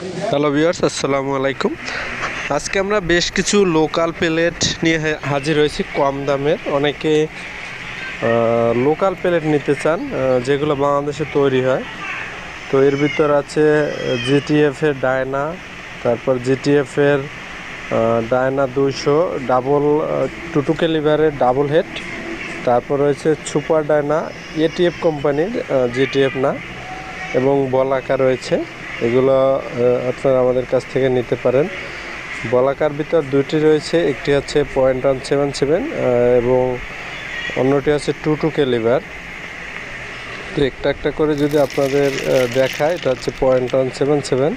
Hello viewers আসসালামু আলাইকুম। আজকে আমরা বেশ কিছু লোকাল প্লেট নিয়ে হাজির হয়েছি কম দামের। অনেকে লোকাল প্লেট নিতে চান যেগুলো বাংলাদেশে তৈরি হয়। তো এর ভিতর আছে জিটিএফ এর ডায়না তারপর জিটিএফ এর আহ, ডায়না দুইশো ডাবল টুটুকে লিভারের ডাবল হেড তারপর রয়েছে সুপার ডায়না এটিএফ কোম্পানির জিটিএফ না এবং বলাকা রয়েছে। এগুলো আপনারা আমাদের কাছ থেকে নিতে পারেন। বলাকার ভিতর দুইটি রয়েছে, একটি হচ্ছে পয়েন্ট ওয়ান সেভেন সেভেন এবং অন্যটি হচ্ছে টু টু কেলিভার তো একটা একটা করে যদি আপনাদের দেখায়, এটা হচ্ছে পয়েন্ট ওয়ান সেভেন সেভেন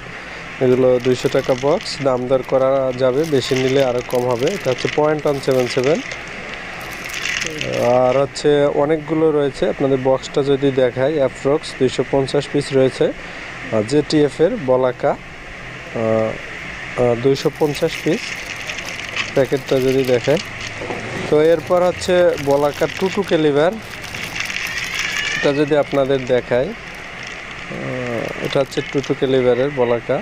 এগুলো দুইশো টাকা বক্স দাম দর করা যাবে, বেশি নিলে আরও কম হবে। এটা হচ্ছে পয়েন্ট ওয়ান সেভেন সেভেন আর হচ্ছে অনেকগুলো রয়েছে, আপনাদের বক্সটা যদি দেখায় অ্যাপ্রক্স দুইশো পঞ্চাশ পিস রয়েছে। জেটিএফ এর বলাকা দুইশো পঞ্চাশ পিস প্যাকেটটা যদি দেখায় তো এরপর হচ্ছে বলাকা টুটু কেলিভার এটা যদি আপনাদের দেখায় এটা হচ্ছে টুটু কেলিভারের বলাকা।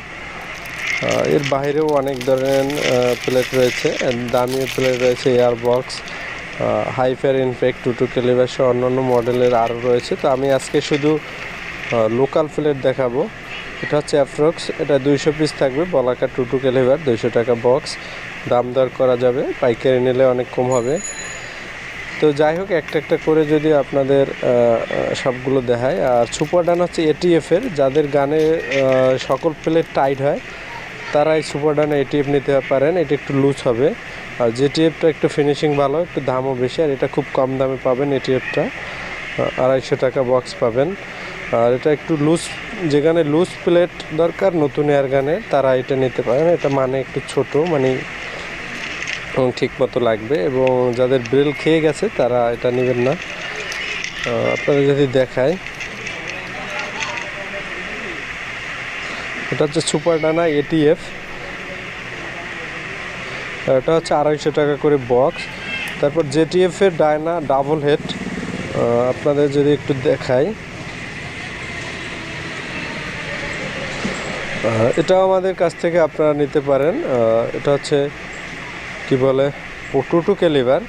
এর বাইরেও অনেক ধরনের প্লেট রয়েছে দামি প্লেট রয়েছে এয়ার বক্স হাইফার ইনফেক্ট টুটু কেলিভার সহ অন্যান্য মডেলের আরও রয়েছে। তো আমি আজকে শুধু লোকাল প্লেট দেখাবো। এটা হচ্ছে অ্যাপ্রক্স এটা দুইশো পিস থাকবে, বলাকা টুটু কেলিভার দুইশো টাকা বক্স দাম দর করা যাবে, পাইকারি নিলে অনেক কম হবে। তো যাই হোক, একটা একটা করে যদি আপনাদের সবগুলো দেখায় আর সুপার ডান হচ্ছে এটিএফের যাদের গানে সকল প্লেট টাইট হয় তারা এই সুপার ডান এটিএফ নিতে পারেন, এটা একটু লুজ হবে। আর জেটিএফটা একটু ফিনিশিং ভালো, একটু দামও বেশি, আর এটা খুব কম দামে পাবেন এটিএফটা আড়াইশো টাকা বক্স পাবেন। আর এটা একটু লুজ যেখানে লুজ প্লেট দরকার, নতুন এয়ার গানের তারা এটা নিতে পারেন। এটা মানে একটু ছোট মানে ঠিক মতো লাগবে এবং যাদের ব্রেল খেয়ে গেছে, তারা এটা নেবেন না। আপনারা যদি দেখায়। এটা হচ্ছে সুপার ডানা এটিএফ এটা হচ্ছে আড়াইশো টাকা করে বক্স তারপর জেটিএফ এর ডায়না ডাবল হেড আপনাদের যদি একটু দেখাই এটাও আমাদের কাছ থেকে আপনারা নিতে পারেন। এটা হচ্ছে, কি বলে, টুটু কেলিভার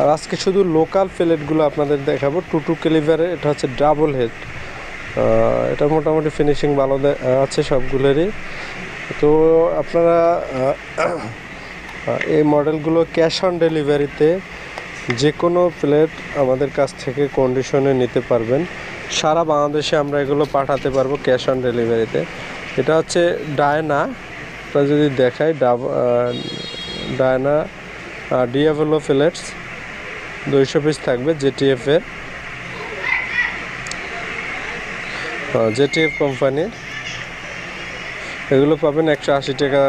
আর আজকে শুধু লোকাল প্লেটগুলো আপনাদের দেখাবো। টুটু কেলিভারে এটা হচ্ছে ডাবল হেড। এটা মোটামুটি ফিনিশিং ভালো আছে সবগুলোরই। তো আপনারা এই মডেলগুলো ক্যাশ অন ডেলিভারিতে যে কোনো প্লেট আমাদের কাছ থেকে কন্ডিশনে নিতে পারবেন। সারা বাংলাদেশে আমরা এগুলো পাঠাতে পারব ক্যাশ অন ডেলিভারিতে। এটা হচ্ছে ডায়না। তা যদি দেখাই ডায়না ডিএভেলো ফিলেটস দুইশো পিস থাকবে জেটিএফ এর। জেটিএফ কোম্পানির এগুলো পাবেন একশো আশি টাকা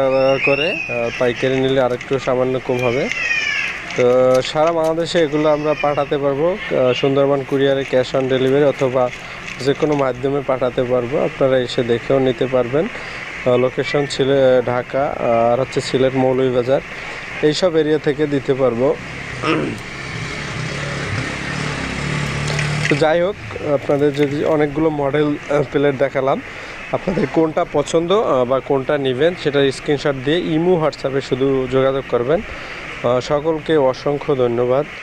করে পাইকারি নিলে আরেকটু সামান্য কম হবে। তো সারা বাংলাদেশে এগুলো আমরা পাঠাতে পারব সুন্দরবন কুরিয়ারে ক্যাশ অন ডেলিভারি অথবা যে কোনো মাধ্যমে পাঠাতে পারব। আপনারা এসে দেখেও নিতে পারবেন। লোকেশন ছিল ঢাকা আর হচ্ছে সিলেট মৌলভীবাজার। এইসব এরিয়া থেকে দিতে পারব। তো যাই হোক, আপনাদের যদি অনেকগুলো মডেল প্লেট দেখালাম, আপনাদের কোনটা পছন্দ বা কোনটা নেবেন, সেটা স্ক্রিনশট দিয়ে ইমো হোয়াটসঅ্যাপে শুধু যোগাযোগ করবেন। সকলকে অসংখ্য ধন্যবাদ।